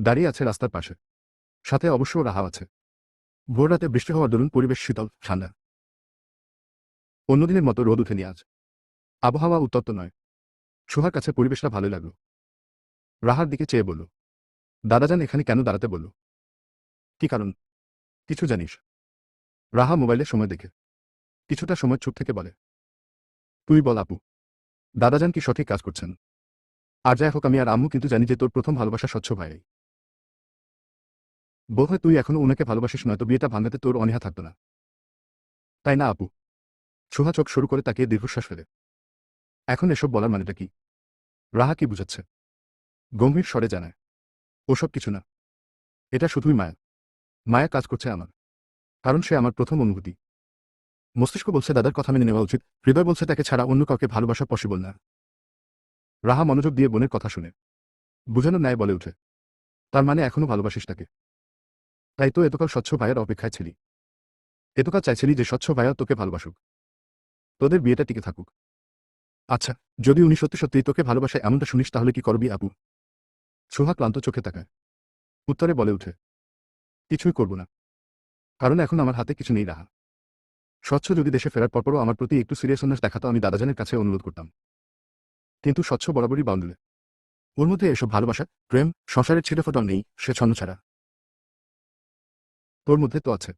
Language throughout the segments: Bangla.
দাঁড়িয়ে আছে রাস্তার পাশে। সাথে অবশ্য রাহা আছে। ভোর রাতে বৃষ্টি হওয়ার দরুন পরিবেশ শীতল, ঠান্ডা। অন্যদিনের মতো রোদ উঠেনি আজ। আবহাওয়া উত্তপ্ত নয়। সুহার কাছে পরিবেশটা ভালো লাগল। রাহার দিকে চেয়ে বলল, দাদাজান, এখানে কেন দাঁড়াতে বলল? কি কারণ? কিছু জানিস। রাহা মোবাইলে সময় দেখে। কিছুটা সময় চুপ থেকে বলে, তুই বল আপু, দাদাজান কি সঠিক কাজ করছেন? আর যাই হোক, আমি আর আম্মু কিন্তু জানি যে তোর প্রথম ভালোবাসা স্বচ্ছ ভাই। বোধহয় তুই এখনও ওনাকে ভালোবাসিস নয়তো বিয়েটা ভাঙাতে তোর অনীহা থাকতো না। তাই না, আপু? সুহা চোখ শুরু করে তাকে দীর্ঘশ্বাস ফেলে। এখন এসব বলার মানেটা কি? রাহা কি বুঝাচ্ছে? গম্ভীর স্বরে জানায়। ওসব কিছু না। এটা শুধুই মায়া। মায়া কাজ করছে আমার। কারণ সে আমার প্রথম অনুভূতি। মস্তিষ্ক বলছে, দাদার কথা মেনে নেওয়া উচিত। হৃদয় বলছে, তাকে ছাড়া অন্য কাউকে ভালোবাসা পসিবল না। রাহা মনোযোগ দিয়ে বোনের কথা শুনে। বুঝানোর ন্যায় বলে উঠে তার মানে এখনও ভালোবাসিস তাকে। তাই তো এতকাল স্বচ্ছ ভাইয়ার অপেক্ষায় ছিলি। এতকাল চাইছিলি যে স্বচ্ছ ভাইয়া তোকে ভালোবাসুক। তোদের বিয়েটা টিকে থাকুক। আচ্ছা যদি উনি সত্যি সত্যি তোকে ভালোবাসায় এমনটা শুনিস তাহলে কি করবি আপু সোহা ক্লান্ত চোখে তাকায়। উত্তরে বলে উঠে কিছুই করব না। কারণ এখন আমার হাতে কিছু নেই রাহা। স্বচ্ছ যদি দেশে ফেরার পরপরও আমার প্রতি একটু সিরিয়াসনেস দেখাতো, আমি দাদাজানের কাছে অনুরোধ করতাম। কিন্তু স্বচ্ছ বরাবরই বাউন্ডুলে ওর মধ্যে এসব ভালোবাসা, প্রেম, সংসারের ছিটেফোটাও নেই, সে ছন্ন ছাড়া। তোর মধ্যে তো আছে।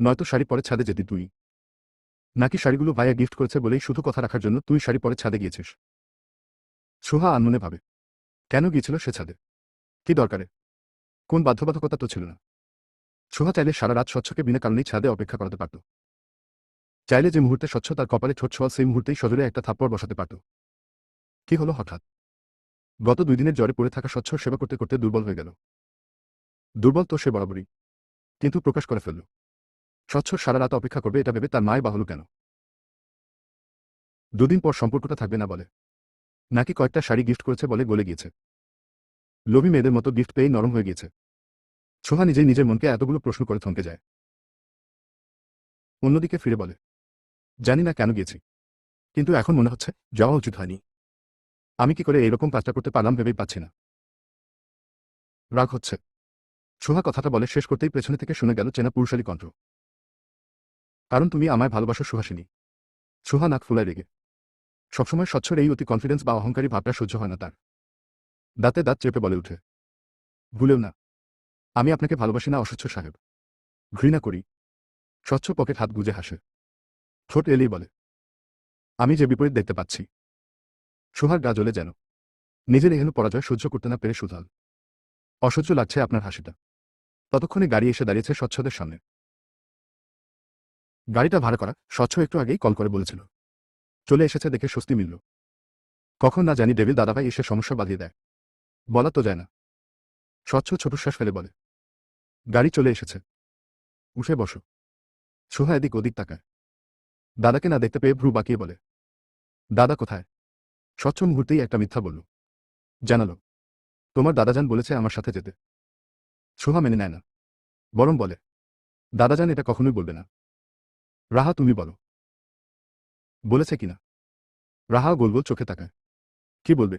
নয়তো শাড়ি পরে ছাদে যেতি তুই। নাকি শাড়িগুলো ভাইয়া গিফট করেছে বলেই শুধু কথা রাখার জন্য তুই শাড়ি পরে ছাদে গিয়েছিস? সোহা আনমনে ভাবে। কেন গিয়েছিল সে ছাদে? কি দরকারে? কোন বাধ্যবাধকতা তো ছিল না। সোহা চাইলে সারা রাত স্বচ্ছকে বিনা কারণেই ছাদে অপেক্ষা করাতে পারত। চাইলে যে মুহূর্তে স্বচ্ছ তার কপালে ছোট ছোঁয়া সেই মুহূর্তেই সজোরে একটা থাপ্পড় বসাতে পারত। কি হলো হঠাৎ? গত দুই দিনের জ্বরে পড়ে থাকা স্বচ্ছ সেবা করতে করতে দুর্বল হয়ে গেল। দুর্বল তো সে বরাবরই। কিন্তু প্রকাশ করে ফেলল। স্বচ্ছ সারা রাত অপেক্ষা করবে এটা ভেবে তার মায় বাহল কেন? দুদিন পর সম্পর্কটা থাকবে না বলে। নাকি কয়েকটা শাড়ি গিফট করেছে বলে গলে গিয়েছে। লোভী মেয়েদের মতো গিফট পেয়েই নরম হয়ে গিয়েছে। সোহা নিজেই নিজের মনকে এতগুলো প্রশ্ন করে থমকে যায়। অন্যদিকে ফিরে বলে, জানি না কেন গিয়েছি, কিন্তু এখন মনে হচ্ছে যাওয়া উচিত হয়নি। আমি কি করে এরকম কাজটা করতে পারলাম ভেবেই পাচ্ছি না। রাগ হচ্ছে। সোহা কথাটা বলে শেষ করতেই পেছনে থেকে শুনে গেল চেনা পুরুষালী কণ্ঠ। কারণ তুমি আমায় ভালোবাসো সুহাসিনী। সোহা নাক ফুলায় রেগে। সবসময় স্বচ্ছর এই অতি কনফিডেন্স বা অহংকারী ভাবটা সহ্য হয় না তার। দাঁতে দাঁত চেপে বলে উঠে। ভুলেও না। আমি আপনাকে ভালোবাসি না অস্বচ্ছ সাহেব। ঘৃণা করি। স্বচ্ছ পকেট হাত গুজে হাসে। ঠোঁট এলেই বলে। আমি যে বিপরীত দেখতে পাচ্ছি। সোহার গা জ্বলে যেন। নিজের এহেন পরাজয় সহ্য করতে না পেরে সুধাল। অসহ্য লাগছে আপনার হাসিটা। ততক্ষণে গাড়ি এসে দাঁড়িয়েছে স্বচ্ছদের সামনে। গাড়িটা ভাড়া করা স্বচ্ছ একটু আগেই কল করে বলেছিল। চলে এসেছে দেখে স্বস্তি মিলল। কখন না জানি ডেভিল দাদাভাই এসে সমস্যা বাঁধিয়ে দেয়। বলা তো যায় না। স্বচ্ছ ছোটশ্বাস ফেলে বলে, গাড়ি চলে এসেছে। উঠে বসো। সোহা এদিক ওদিক তাকায়। দাদাকে না দেখতে পেয়ে ভ্রু বাঁকিয়ে বলে, দাদা কোথায়? স্বচ্ছ মুহূর্তেই একটা মিথ্যা বলল, জানালো। তোমার দাদাজান বলেছে আমার সাথে যেতে। সোহা মেনে নেয় না। বরং বলে, দাদা দাদাজান এটা কখনোই বলবে না। রাহা, তুমি বলো। বলেছে কিনা রাহা গোল গোল চোখে তাকায়। কি বলবে?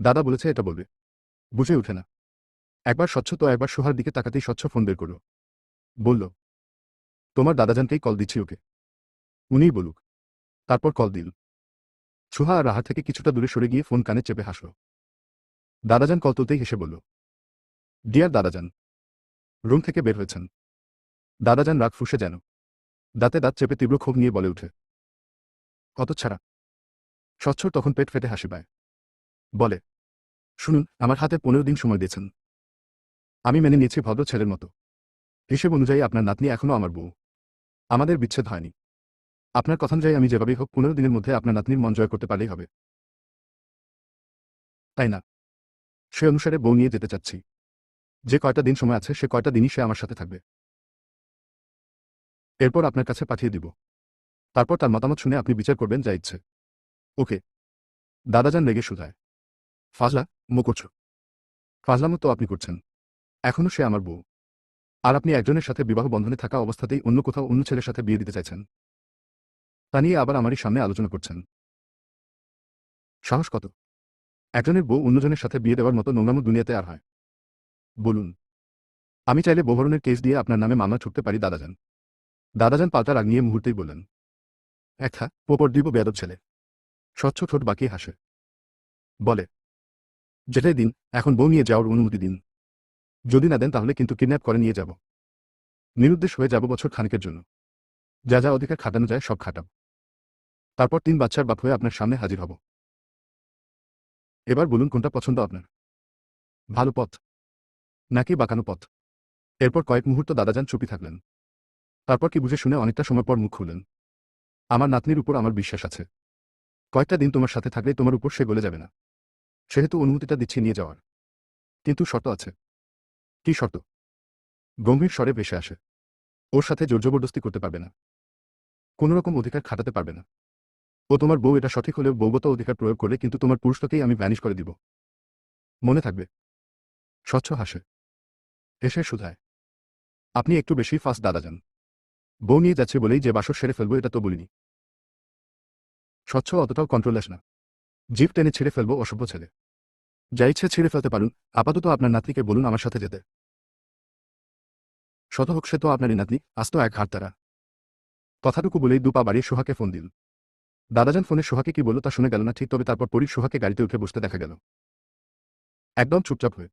দাদা বলেছে, এটা বলবে। বুঝে ওঠে না। একবার স্বচ্ছ তো একবার সোহার দিকে তাকাতেই স্বচ্ছ ফোন বের করল। বলল, তোমার দাদাজানকেই কল দিচ্ছি ওকে। উনিই বলুক। তারপর কল দিল। সোহা আর রাহা থেকে কিছুটা দূরে সরে গিয়ে ফোন কানে চেপে হাসল। দাদাজান কল তুলতেই হেসে বলল ডিয়ার দাদাজান রুম থেকে বের হয়েছেন। দাদাজান রাগ ফুসে যেন। দাঁতে দাঁত চেপে তীব্র ক্ষোভ নিয়ে বলে উঠে, কত ছাড়া? স্বচ্ছর তখন পেট ফেটে হাসি পায়। বলে, শুনুন, আমার হাতে পনেরো দিন সময় দিয়েছেন। আমি মেনে নিয়েছি ভদ্র ছেলের মতো। হিসেব অনুযায়ী আপনার নাতনি এখনও আমার বউ। আমাদের বিচ্ছেদ হয়নি। আপনার কথা অনুযায়ী আমি যেভাবেই হোক পনেরো দিনের মধ্যে আপনার নাতনির মন জয় করতে পারলেই হবে। তাই না? সে অনুসারে বউ নিয়ে যেতে চাচ্ছি। যে কয়টা দিন সময় আছে, সে কয়টা দিনই সে আমার সাথে থাকবে। এরপর আপনার কাছে পাঠিয়ে দিব। তারপর তার মতামত শুনে আপনি বিচার করবেন যা ইচ্ছে। ওকে। দাদা দাদাজান রেগে শুধায়। ফাজলা মো করছ ফাজলামো তো আপনি করছেন। এখনও সে আমার বউ। আর আপনি একজনের সাথে বিবাহ বন্ধনে থাকা অবস্থাতেই অন্য কোথাও অন্য ছেলের সাথে বিয়ে দিতে চাইছেন। তা নিয়ে আবার আমারই সামনে আলোচনা করছেন। সাহস কত? একজনের বউ অন্যজনের সাথে বিয়ে দেওয়ার মতো নোংরামো দুনিয়াতে আর হয়। বলুন। আমি চাইলে বহরণের কেস দিয়ে আপনার নামে মামলা ছুটতে পারি, দাদাজান। দাদাজান পাল্টা রাগ নিয়ে মুহূর্তেই বললেন একটা পোপর দিব বেদব ছেলে। স্বচ্ছ ঠোঁট বাঁকিয়ে হাসে। বলে, যেটাই দিন, এখন বউ নিয়ে যাওয়ার অনুমতি দিন। যদি না দেন তাহলে কিন্তু কিডন্যাপ করে নিয়ে যাব। নিরুদ্দেশ হয়ে যাব বছর খানিকের জন্য। যা যা অধিকার খাটানো যায় সব খাটাব তারপর তিন বাচ্চার বাপ হয়ে আপনার সামনে হাজির হব। এবার বলুন কোনটা পছন্দ আপনার। ভালো পথ। নাকি বাঁকানো পথ? এরপর কয়েক মুহূর্ত দাদাজান চুপি থাকলেন। তারপর কি বুঝে শুনে অনেকটা সময় পর মুখ খুললেন। আমার নাতনির উপর আমার বিশ্বাস আছে। কয়েকটা দিন তোমার সাথে থাকলে তোমার উপর সে গলে যাবে না। সেহেতু অনুমতিটা দিচ্ছি নিয়ে যাওয়ার। কিন্তু শর্ত আছে। কি শর্ত? গম্ভীর স্বরে ভেসে আসে। ওর সাথে জোর জবরদস্তি করতে পারবে না। কোনো রকম অধিকার খাটাতে পারবে না। ও তোমার বউ এটা সঠিক হলেও বৌগত অধিকার প্রয়োগ করলে কিন্তু তোমার পুরুষটাকেই আমি ভ্যানিশ করে দিব। মনে থাকবে। স্বচ্ছ হাসে। এসে সুধায় আপনি একটু বেশি ফাস্ট, দাদা যান। বউ নিয়ে যাচ্ছে বলেই যে বাসর সেরে ফেলব, এটা তো বলিনি। স্বচ্ছ অতটাও কন্ট্রোল আস না। জিপ টেনে ছিঁড়ে ফেলব, অসভ্য ছেলে। যা ইচ্ছে ছিঁড়ে ফেলতে পারুন, আপাতত আপনার নাতনিকে বলুন আমার সাথে যেতে। শত হোক সে তো আপনারই নাতনি, আস্ত এক হাত তারা। কথাটুকু বলেই দু পা বাড়িয়ে সোহাকে ফোন দিল। দাদাজান ফোনে সোহাকে কি বলল তা শুনে গেল না ঠিক, তবে তারপর পরীর সোহাকে গাড়িতে উঠে বসতে দেখা গেল। একদম চুপচাপ হয়ে।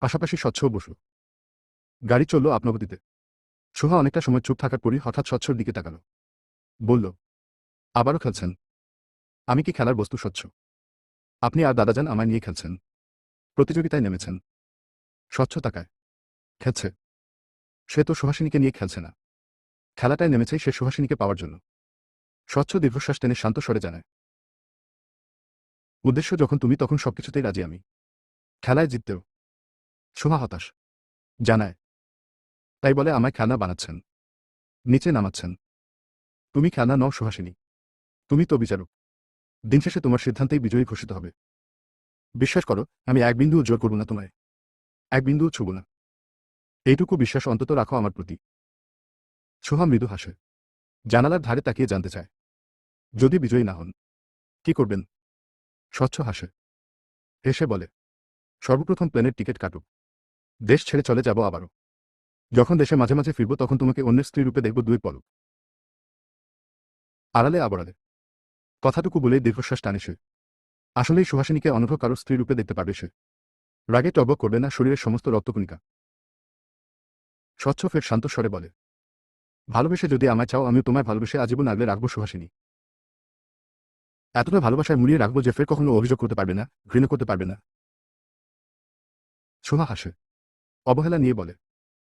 পাশাপাশি স্বচ্ছও বসল গাড়ি চলল আপনাগতিতে। সোহা অনেকটা সময় চুপ থাকার পরই হঠাৎ স্বচ্ছর দিকে তাকাল। বলল, আবারও খেলছেন? আমি কি খেলার বস্তু স্বচ্ছ? আপনি আর দাদাজান আমায় নিয়ে খেলছেন। প্রতিযোগিতায় নেমেছেন। স্বচ্ছ তাকায় খেলছে। সে তো সুহাসিনীকে নিয়ে খেলছে না। খেলাটায় নেমেছে সে সুহাসিনীকে পাওয়ার জন্য। স্বচ্ছ দীর্ঘশ্বাস টেনে শান্ত স্বরে জানায়, উদ্দেশ্য যখন তুমি, তখন সবকিছুতেই রাজি আমি। খেলায় জিততেও। সোহা হতাশ। জানায় তাই বলে আমায় খেলনা বানাচ্ছেন। নিচে নামাচ্ছেন। তুমি খেলনা নও সুহাসিনী। তুমি তো বিচারক। দিন শেষে তোমার সিদ্ধান্তেই বিজয়ী ঘোষিত হবে। বিশ্বাস করো, আমি এক বিন্দুও জোর করব না তোমায়। এক বিন্দুও ছুব না। এইটুকু বিশ্বাস অন্তত রাখো আমার প্রতি। সোহা মৃদু হাসে। জানালার ধারে তাকিয়ে জানতে চায়। যদি বিজয়ী না হন, কি করবেন? স্বচ্ছ হাসে। হেসে বলে, সর্বপ্রথম প্লেনের টিকিট কাটুক দেশ ছেড়ে চলে যাব আবারও। যখন দেশে মাঝে মাঝে ফিরব, তখন তোমাকে অন্যের স্ত্রী রূপে দেখব দুই পলক। আড়ালে আবরালে কথাটুকু বলেই দীর্ঘশ্বাস টানে সে। আসলেই সুহাসিনীকে অনর্ঘ কারও স্ত্রী রূপে দেখতে পারবে সে। রাগে টবক করবে না, শরীরের সমস্ত রক্তকণিকা। স্বচ্ছ ফের শান্ত স্বরে বলে, ভালোবেসে যদি আমায় চাও আমি তোমায় ভালোবেসে আজীবন আগলে রাখব সুহাসিনী। এতটা ভালোবাসায় মুড়িয়ে রাখব যে ফের কখনো অভিযোগ করতে পারবে না, ঘৃণা করতে পারবে না। সোহা হাসে। অবহেলা নিয়ে বলে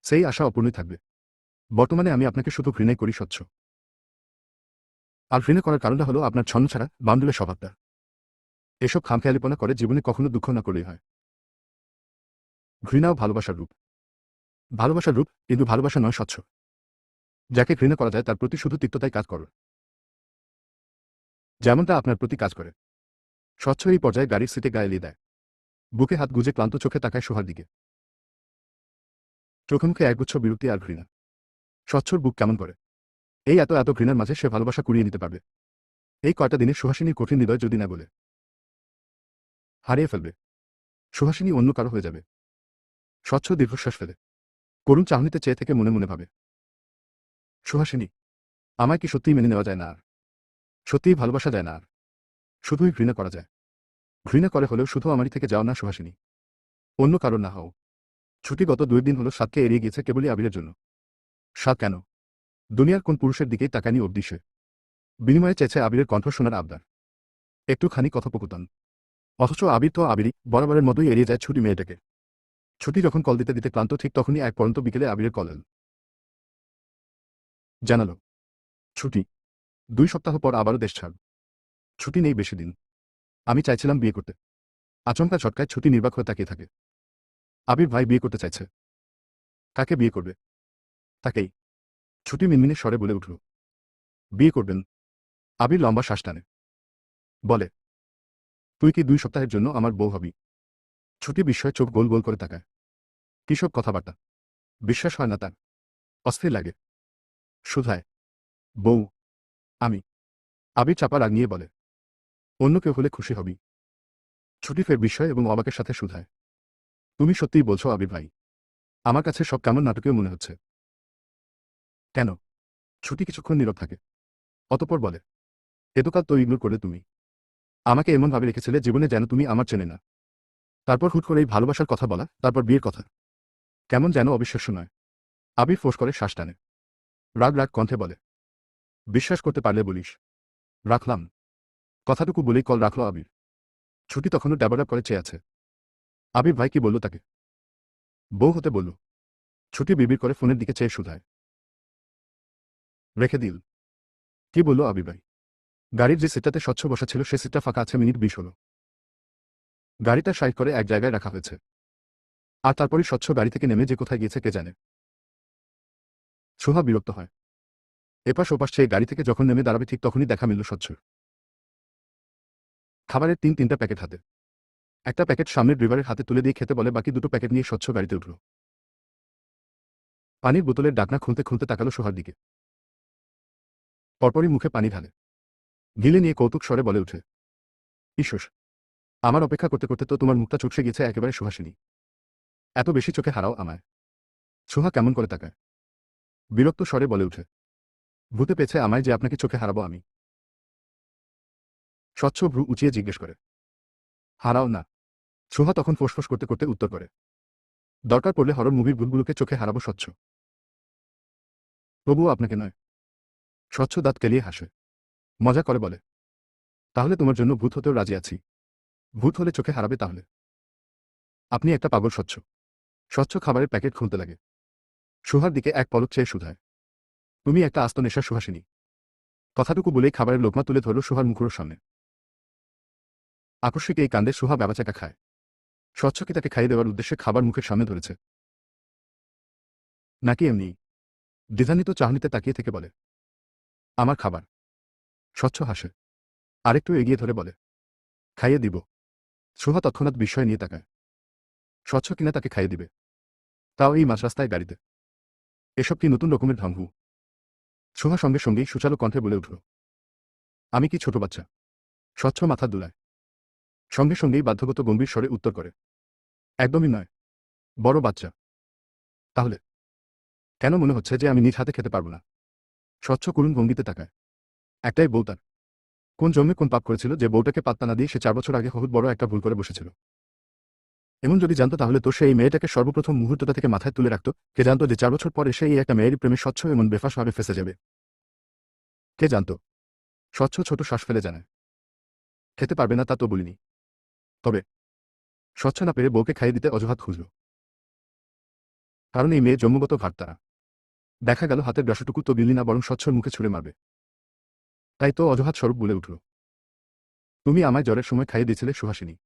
সেই আশা অপূর্ণই থাকবে। বর্তমানে আমি আপনাকে শুধু ঘৃণাই করি, স্বচ্ছ। আর ঘৃণা করার কারণটা হলো আপনার ছন্ন ছাড়া বান্দুলের স্বভাবটা এসব খামখেয়ালিপনা করে জীবনে কখনো দুঃখ না করলেই হয়। ঘৃণাও ভালোবাসার রূপ। ভালোবাসার রূপ কিন্তু ভালোবাসা নয়, স্বচ্ছ। যাকে ঘৃণা করা যায় তার প্রতি শুধু তিক্ততাই কাজ করো। যেমনটা আপনার প্রতি কাজ করে। স্বচ্ছ এই পর্যায়ে গাড়ির সিটে গায়ে দেয়। বুকে হাত গুজে ক্লান্ত চোখে তাকায় সোহার দিকে। চোখে মুখে একগুচ্ছ বিরক্তি আর ঘৃণা। স্বচ্ছর বুক কেমন করে? এই এত এত ঘৃণার মাঝে সে ভালোবাসা কুড়িয়ে নিতে পারবে। এই কয়টা দিনে সুহাসিনীর কঠিন হৃদয় যদি না বলে। হারিয়ে ফেলবে। সুহাসিনী অন্য কারও হয়ে যাবে। স্বচ্ছ দীর্ঘশ্বাস ফেলে। করুণ চাহনিতে চেয়ে থেকে মনে মনে ভাবে। সুহাসিনী, আমায় কি সত্যিই মেনে নেওয়া যায় না আর? সত্যিই ভালোবাসা যায় না আর? শুধুই ঘৃণা করা যায়। ঘৃণা করে হলেও শুধু আমারই থেকে যাও না সুহাসিনী। অন্য কারণ না হও। ছুটি গত দুই দিন হলো সাতকে এড়িয়ে গেছে কেবলই আবিরের জন্য। সাত কেন? দুনিয়ার কোন পুরুষের দিকেই তাকানি অব্দি সে। বিনিময়ে চেয়েছে আবিরের কণ্ঠ শোনার আবদার। একটুখানি কথোপকথন। অথচ আবির তো আবিরই, বরাবরের মতোই এড়িয়ে যায় ছুটি মেয়েটাকে। ছুটি যখন কল দিতে দিতে ক্লান্ত, ঠিক তখনই এক পর্যন্ত বিকেলে আবিরের কল এল। জানালো, ছুটি। দুই সপ্তাহ পর আবারও দেশ ছাড়। ছুটি নেই বেশি দিন। আমি চাইছিলাম বিয়ে করতে। আচমকা ঝটকায় ছুটি নির্বাক হয়ে তাকিয়ে থাকে। আবির ভাই বিয়ে করতে চাইছে। কাকে বিয়ে করবে? তাকেই। ছুটি মিনমিনে স্বরে বলে উঠল, বিয়ে করবেন আবির লম্বা শ্বাস টানে। বলে, তুই কি দুই সপ্তাহের জন্য আমার বউ হবি ছুটি বিস্ময়ে চোখ গোল গোল করে তাকায়। কিসব কথাবার্তা? বিশ্বাস হয় না তার। অস্থির লাগে। শুধায়, বউ, আমি আবির চাপা রাগ নিয়ে বলে, অন্য কেউ হলে খুশি হবি ছুটি ফের বিস্ময় এবং অবাকের সাথে শুধায়। তুমি সত্যিই বলছো, আবির ভাই। আমার কাছে সব কেমন নাটকীয় মনে হচ্ছে। কেন? ছুটি কিছুক্ষণ নীরব থাকে। অতপর বলে, এতকাল তো ইগনোর করলে তুমি। আমাকে এমন ভাবে রেখেছিলে জীবনে যেন তুমি আমার চেনে না। তারপর হুট করে এই ভালোবাসার কথা বলা, তারপর বিয়ের কথা। কেমন যেন অবিশ্বাস্য নয়। আবির ফোঁস করে শ্বাস টানে। রাগ রাগ কণ্ঠে বলে, বিশ্বাস করতে পারলে বলিস। রাখলাম। কথাটুকু বলেই কল রাখল আবির। ছুটি তখনও ড্যাবাডাব করে চেয়ে আছে। আবির ভাই কি বলল তাকে। বউ হতে বলল, ছুটি বিবির করে ফোনের দিকে চেয়ে শুধায়। রেখে দিল। কি বলল আবির ভাই? গাড়ির যে সিটটাতে স্বচ্ছ বসা ছিল, সে সিটটা ফাঁকা আছে মিনিট বিশ হলো। গাড়িটা সাইড করে এক জায়গায় রাখা হয়েছে। আর তারপরই স্বচ্ছ গাড়ি থেকে নেমে যে কোথায় গিয়েছে কে জানে। সোহা বিরক্ত হয়। এপাশ ওপাশ সেই গাড়ি থেকে যখন নেমে দাঁড়াবে ঠিক তখনই দেখা মিলল স্বচ্ছ। খাবারের তিন তিনটা প্যাকেট হাতে। একটা প্যাকেট সামনের ড্রাইভারের হাতে তুলে দিয়ে খেতে বলে, বাকি দুটো প্যাকেট নিয়ে স্বচ্ছ গাড়িতে উঠল। পানির বোতলের ডাকনা খুলতে খুলতে তাকালো সোহার দিকে। পরপরই মুখে পানি ঢালে। গিলে নিয়ে কৌতুক স্বরে বলে উঠে, ঈশ্বর, আমার অপেক্ষা করতে করতে তো তোমার মুখটা চুপসে গেছে একেবারে সুহাসিনী। এত বেশি চোখে হারাও আমায়। সোহা কেমন করে তাকায়। বিরক্ত স্বরে বলে উঠে, ভূতে পেছে আমায় যে আপনাকে চোখে হারাবো আমি। স্বচ্ছ ভ্রু উঁচিয়ে জিজ্ঞেস করে হারাও না। সোহা তখন ফোসফোস করতে করতে উত্তর করে, দরকার পড়লে হরর মুভির ভুলগুলোকে চোখে হারাবো স্বচ্ছ। তবুও আপনাকে নয়, স্বচ্ছ দাঁত কেলিয়ে হাসে। মজা করে বলে, তাহলে তোমার জন্য ভূত হতেও রাজি আছি। ভূত হলে চোখে হারাবে তাহলে। আপনি একটা পাগল স্বচ্ছ। স্বচ্ছ খাবারের প্যাকেট খুলতে লাগে। সুহার দিকে এক পলক চেয়ে শুধায়, তুমি একটা আস্ত নেশা সুহাসিনী। কথাটুকু বলেই খাবারের লোকমা তুলে ধরল সুহার মুখুর সামনে। আকস্মিক এই কাণ্ডে সুহা ব্যাবাচাকা খায়। স্বচ্ছকে তাকে খাইয়ে দেওয়ার উদ্দেশ্যে খাবার মুখের সামনে ধরেছে। নাকি এমনি? দ্বিধান্বিত চাহনিতে তাকিয়ে থেকে বলে, আমার খাবার। স্বচ্ছ হাসে, আরেকটু এগিয়ে ধরে বলে, খাইয়ে দিব। সুহা তৎক্ষণাৎ বিস্ময় নিয়ে তাকায়। স্বচ্ছ কিনা তাকে খাইয়ে দিবে। তাও এই মাঝ রাস্তায় গাড়িতে। এসব কি নতুন রকমের ঢঙ্গু সোহা সঙ্গে সঙ্গেই সুচালো কণ্ঠে বলে উঠল, আমি কি ছোট বাচ্চা? স্বচ্ছ মাথা দুলায় সঙ্গে সঙ্গেই বাধ্যগত গম্ভীর স্বরে উত্তর করে, একদমই নয়। বড় বাচ্চা। তাহলে? কেন মনে হচ্ছে যে আমি নিজ হাতে খেতে পারব না? স্বচ্ছ করুণ ভঙ্গিতে তাকায়। একটাই বউ তার। কোন জন্মে কোন পাপ করেছিল যে বউটাকে পাত্তা না দিয়ে সে চার বছর আগে বহুত বড় একটা ভুল করে বসেছিল? এমন যদি জানতো তাহলে তো সেই মেয়েটাকে সর্বপ্রথম মুহূর্তটা থেকে মাথায় তুলে রাখত। কে জানতো যে চার বছর পরে সেই একটা মেয়েরই প্রেমে স্বচ্ছ এমন বেফাসভাবে ফেসে যাবে? কে জানতো? স্বচ্ছ ছোট শ্বাস ফেলে জানায়। খেতে পারবে না তা তো বলিনি। তবে স্বচ্ছ না পেরে বউকে খাইয়ে দিতে অজুহাত খুঁজল। কারণ এই মেয়ে জন্মগত ঘাটতারা দেখা গেল হাতের গ্রাসটুকু তো বিলি না বরং স্বচ্ছর মুখে ছুড়ে মারবে। তাই তো অজুহাত স্বরূপ বলে উঠল। তুমি আমায় জ্বরের সময় খাইয়ে দিয়েছিলে সুহাসিনী।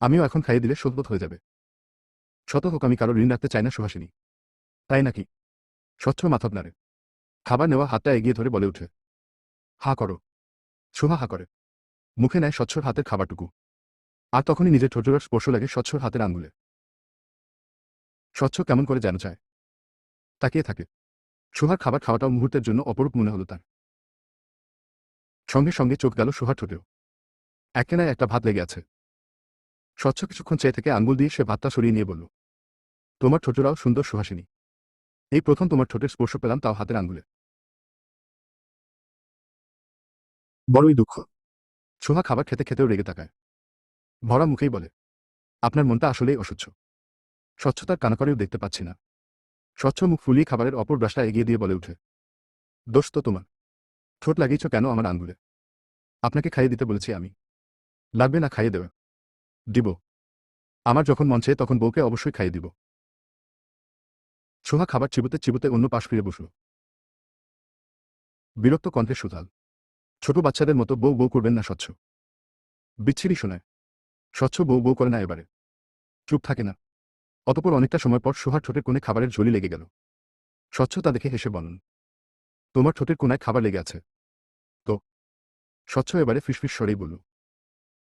আমিও এখন খাইয়ে দিলে শোধবোধ হয়ে যাবে। শত হোক আমি কারও ঋণ রাখতে চাই না সুহাসিনী। তাই নাকি? স্বচ্ছ মাথা নাড়ে খাবার নেওয়া হাতটা এগিয়ে ধরে বলে উঠে। হা করো। সুহা হা করে। মুখে নেয় স্বচ্ছর হাতের খাবারটুকু। আর তখনই নিজের ঠোঁটজোড়ার স্পর্শ লাগে স্বচ্ছর হাতের আঙুলে স্বচ্ছ কেমন করে যেন চায়। তাকিয়ে থাকে। সুহার খাবার খাওয়াটাও মুহূর্তের জন্য অপরূপ মনে হলো তার। সঙ্গে সঙ্গে চোখ গেল সুহার ঠোঁটেও। একেনায় একটা ভাত লেগে আছে। স্বচ্ছ কিছুক্ষণ চেয়ে থেকে আঙ্গুল দিয়ে সে ভাতটা সরিয়ে নিয়ে বলল, তোমার ঠোঁটরাও সুন্দর সুহাসিনী। এই প্রথম তোমার ঠোঁটের স্পর্শ পেলাম তাও হাতের আঙ্গুলে। বড়ই দুঃখ। সোহা খাবার খেতে খেতেও রেগে তাকায়। ভরা মুখেই বলে, আপনার মনটা আসলেই অসচ্ছ। স্বচ্ছতার কানাকরেও দেখতে পাচ্ছি না। স্বচ্ছ মুখ ফুলিয়ে খাবারের অপর ব্রাশটা এগিয়ে দিয়ে বলে উঠে, দোষ তো তোমার। ঠোঁট লাগিয়েছ কেন আমার আঙ্গুলে? আপনাকে খাইয়ে দিতে বলেছি আমি। লাগবে না, খাইয়ে দেবে। দিব। আমার যখন মন চায় তখন বউকে অবশ্যই খাইয়ে দিব। সোহা খাবার চিবুতে চিবুতে অন্য পাশ ফিরে বসল। বিরক্ত কণ্ঠে সুতাল ছোট বাচ্চাদের মতো বউ বউ করবেন না স্বচ্ছ। বিচ্ছিরি শোনায়। স্বচ্ছ বউ বউ করে না এবারে। চুপ থাকে না। অতপর অনেকটা সময় পর সোহার ঠোঁটের কোণে খাবারের ঝুলি লেগে গেল। স্বচ্ছ তা দেখে হেসে বলেন তোমার ঠোঁটের কোনায় খাবার লেগে আছে। তো? স্বচ্ছ এবারে ফিসফিস সরেই বলল,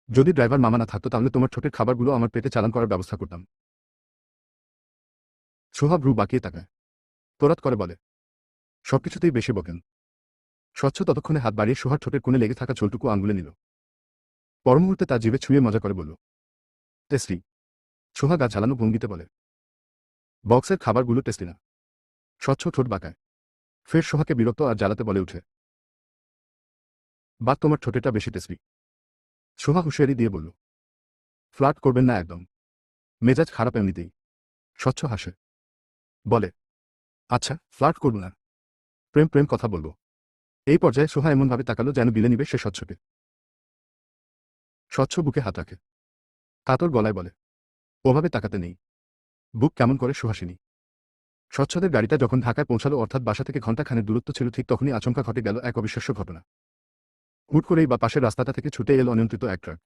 যদি ড্রাইভার মামা না থাকতো, তাহলে তোমার ঠোঁটের খাবারগুলো আমার পেটে চালান করার ব্যবস্থা করতাম। সোহা ভ্রু বাঁকিয়ে তাকায়। তোরাত করে বলে, সবকিছুতেই বেশি বকেন। স্বচ্ছ ততক্ষণে হাত বাড়িয়ে সোহার ঠোঁটের কোণে লেগে থাকা চোলটুকু আঙ্গুলে নিল। পরমুহূর্তে তার জিভে ছুঁয়ে মজা করে বলল, টেস্টি। সোহা গা ঝালানো ভঙ্গিতে বলে, বক্সের খাবারগুলো টেস্টি না। স্বচ্ছ ঠোঁট বাঁকায়। ফের সোহাকে বিরক্ত আর জ্বালাতে বলে উঠে বা তোমার ঠোঁটেটা বেশি টেস্টি। সোহা হুঁশিয়ারি দিয়ে বলল, ফ্লার্ট করবেন না একদম। মেজাজ খারাপ এমনিতেই। স্বচ্ছ হাসে। বলে আচ্ছা ফ্লার্ট করব না। প্রেম প্রেম কথা বলব। এই পর্যায়ে সোহা এমনভাবে তাকালো যেন বিলে নিবে সে স্বচ্ছকে। স্বচ্ছ বুকে হাত রাখে। কাতর গলায় বলে, ওভাবে তাকাতে নেই। বুক কেমন করে সুহাসিনী? স্বচ্ছদের গাড়িটা যখন ঢাকায় পৌঁছালো অর্থাৎ বাসা থেকে ঘণ্টাখানের দূরত্ব ছিল ঠিক তখনই আচমকা ঘটে গেল এক অবিশ্বাস্য ঘটনা। হুট করেই বা পাশের রাস্তাটা থেকে ছুটে এল অনিয়ন্ত্রিত এক ট্রাক।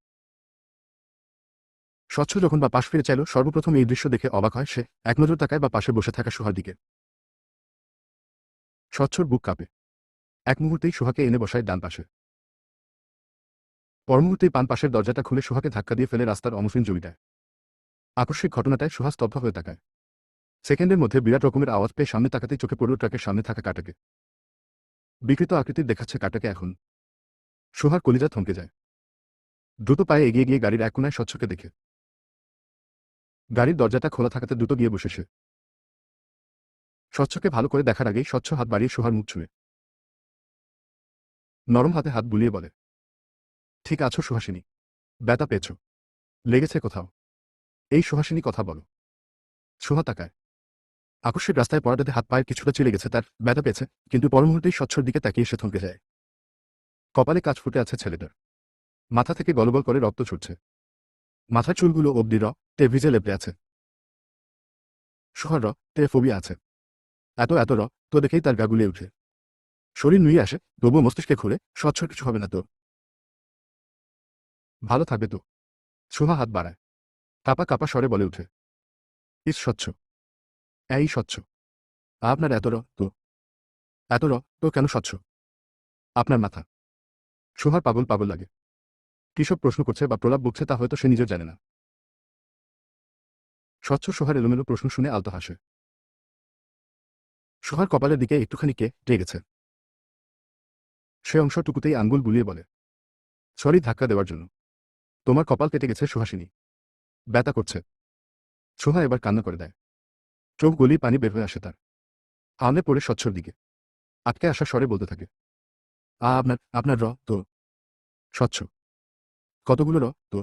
স্বচ্ছ যখন বা পাশ ফিরে চাইল, সর্বপ্রথম এই দৃশ্য দেখে অবাক হয় সে এক নজর তাকায় বা পাশে বসে থাকা সুহার দিকে। স্বচ্ছর বুক কাঁপে। এক মুহূর্তেই সুহাকে এনে বসায় ডান পাশে। পরমুহূর্তেই পান পাশের দরজাটা খুলে সুহাকে ধাক্কা দিয়ে ফেলে রাস্তার অমসৃণ জমি দেয় আকস্মিক ঘটনাটায় সুহা স্তব্ধ হয়ে তাকায়। সেকেন্ডের মধ্যে বিরাট রকমের আওয়াজ পেয়ে সামনে তাকাতেই চোখে পড়ল ট্রাকের সামনে থাকা কাটাকে। বিকৃত আকৃতির দেখাচ্ছে কাটাকে এখন। সুহার কলিজা থমকে যায়। দ্রুত পায়ে এগিয়ে গিয়ে গাড়ির এক কোনায় স্বচ্ছকে দেখে। গাড়ির দরজাটা খোলা থাকাতে দ্রুত গিয়ে বসেছে স্বচ্ছকে ভালো করে দেখার আগেই স্বচ্ছ হাত বাড়িয়ে সুহার মুখ ছুঁয়ে। নরম হাতে হাত বুলিয়ে বলে, ঠিক আছো সুহাসিনী, ব্যথা পেয়েছ, লেগেছে কোথাও? এই সুহাসিনী কথা বলো। সুহা তাকায়। আকস্মিক রাস্তায় পড়াটাতে হাত পায়ের কিছুটা চিলে গেছে, তার ব্যথা পেয়েছে, কিন্তু পরমুহূর্তেই স্বচ্ছর দিকে তাকিয়ে সে থমকে যায়। কপালে কাজ ফুটে আছে ছেলেটার মাথা থেকে গলবল করে রক্ত ছুটছে। মাথার চুলগুলো অব্দি র তে ভিজে লেপড়ে আছে। সুহার র তে ফোবিয়া আছে। এত এত র তো দেখেই তার গা গুলিয়ে উঠে শরীর নুয়ে আসে, তবুও মস্তিষ্কে খুলে স্বচ্ছ কিছু হবে না তো। ভালো থাকবে তো। সুহা হাত বাড়ায়। কাপা কাপা স্বরে বলে উঠে। ইস, স্বচ্ছ। এই স্বচ্ছ। আপনার এত র, তো। এত র, তো কেন স্বচ্ছ? আপনার মাথা। সুহার পাগল পাগল লাগে। কিসব প্রশ্ন করছে বা প্রলাপ বকছে তা হয়তো সে নিজের জানে না। স্বচ্ছ সোহার এলোমেলো প্রশ্ন শুনে আলতো হাসে। সোহার কপালের দিকে একটুখানি কে গেছে সে অংশটুকুতেই আঙ্গুল বুলিয়ে বলে, সরি ধাক্কা দেওয়ার জন্য। তোমার কপাল কেটে গেছে সুহাসিনী। ব্যথা করছে। সোহা এবার কান্না করে দেয়। চোখ গলি পানি বের হয়ে আসে তার। আলে পড়ে স্বচ্ছর দিকে। আটকে আসা স্বরে বলতে থাকে, আ, আপনার আপনার র, তো। স্বচ্ছ। কতগুলো র, তো।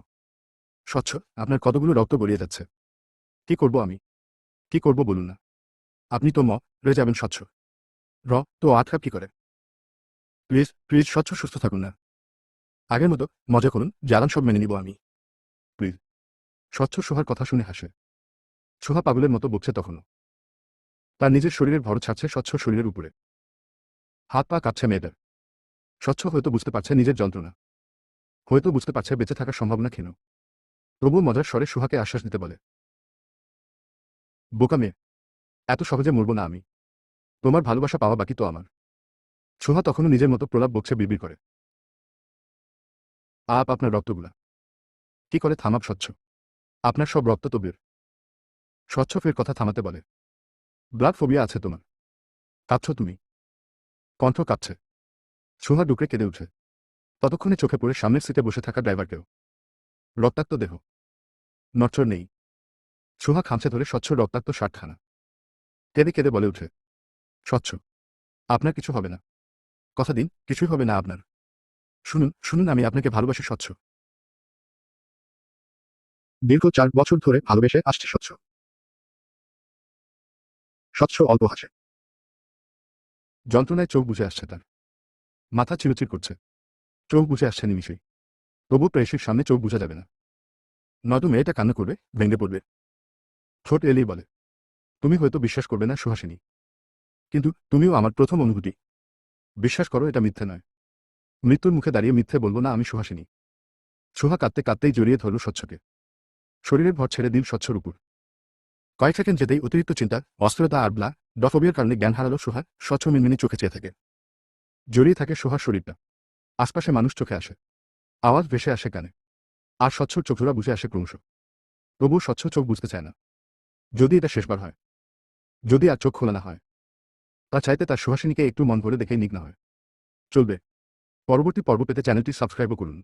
স্বচ্ছ, আপনার কতগুলো রক্ত গড়িয়ে যাচ্ছে। কি করব আমি? কি করব বলুন না। আপনি তো ম রয়ে যাবেন স্বচ্ছ। র, তো আটকাপ কি করে? প্লিজ প্লিজ স্বচ্ছ, সুস্থ থাকুন না। আগের মতো মজা করুন, জ্বালান সব মেনে নিব আমি। প্লিজ। স্বচ্ছ সোহার কথা শুনে হাসে। সোহা পাগলের মতো বকছে তখনও। তার নিজের শরীরের ভর ছাড়ছে স্বচ্ছ শরীরের উপরে। হাত পা কাঁপছে মেয়েদের স্বচ্ছ হয়তো বুঝতে পারছে নিজের যন্ত্রণা। হয়তো বুঝতে পারছে বেঁচে থাকার সম্ভাবনা ক্ষীণ। তবুও মজার স্বরে সুহাকে আশ্বাস দিতে বলে, বোকা মেয়ে, এত সহজে মরব না আমি। তোমার ভালোবাসা পাওয়া বাকি তো আমার। সুহা তখনও নিজের মতো প্রলাপ বকছে বিড়বিড় করে। আপ, আপনার রক্তগুলা। কি করে থামাব স্বচ্ছ? আপনার সব রক্ত তো বের। স্বচ্ছ ফের কথা থামাতে বলে। ব্লাড ফোবিয়া আছে তোমার। কাঁদছ তুমি। কণ্ঠ কাঁপছে। সুহা ডুকরে কেঁদে উঠে। ততক্ষণে চোখে পড়ে সামনের সিটে বসে থাকা ড্রাইভারকেও। রক্তাক্ত দেহ। নটচর নেই। সুহা খামছে ধরে স্বচ্ছ রক্তাক্ত ষাটখানা কেঁদে কেঁদে বলে উঠে। স্বচ্ছ। আপনার কিছু হবে না। কথা দিন, কিছুই হবে না আপনার। শুনুন শুনুন, আমি আপনাকে ভালোবাসি স্বচ্ছ। দীর্ঘ চার বছর ধরে ভালোবেসে আসছে স্বচ্ছ। স্বচ্ছ অল্প হাসে। যন্ত্রণায় চোখ বুঝে আসছে তার। মাথা চিরচির করছে। চোখ বুঝে আসছে নিমিষেই। তবু প্রেয়সীর সামনে চোখ বুঝা যাবে না। নয়তো মেয়েটা কান্না করবে, ভেঙে পড়বে। ঠোঁট এলেই বলে, তুমি হয়তো বিশ্বাস করবে না, সুহাসিনী। কিন্তু তুমিও আমার প্রথম অনুভূতি। বিশ্বাস করো, এটা মিথ্যে নয়। মৃত্যুর মুখে দাঁড়িয়ে মিথ্যে বলব না, আমি সুহাসিনী। সুহা কাঁদতে কাঁদতেই জড়িয়ে ধরল স্বচ্ছকে। শরীরের ভর ছেড়ে দিন স্বচ্ছর উপর। কয়েক সেকেন্ড যেতেই অতিরিক্ত চিন্তা, অস্থিরতা আর ব্লা, ডফোবিয়ার কারণে জ্ঞান হারালো সোহা, স্বচ্ছ মিনমিনি চোখে চেয়ে থাকে। জড়িয়ে থাকে সোহার শরীরটা। আশপাশে মানুষ চোখে আসে। আওয়াজ ভেসে আসে কানে। আর স্বচ্ছর চোখজোড়া বুঝে আসে ক্রমশ। তবুও স্বচ্ছ চোখ বুঝতে চায় না। যদি এটা শেষবার হয়। যদি আর চোখ খোলা না হয়। তা চাইতে তার সুহাসিনীকে একটু মন ভরে দেখেই নিগ্ন হয়। চলবে। পরবর্তী পর্ব পেতে চ্যানেলটি সাবস্ক্রাইবও করুন।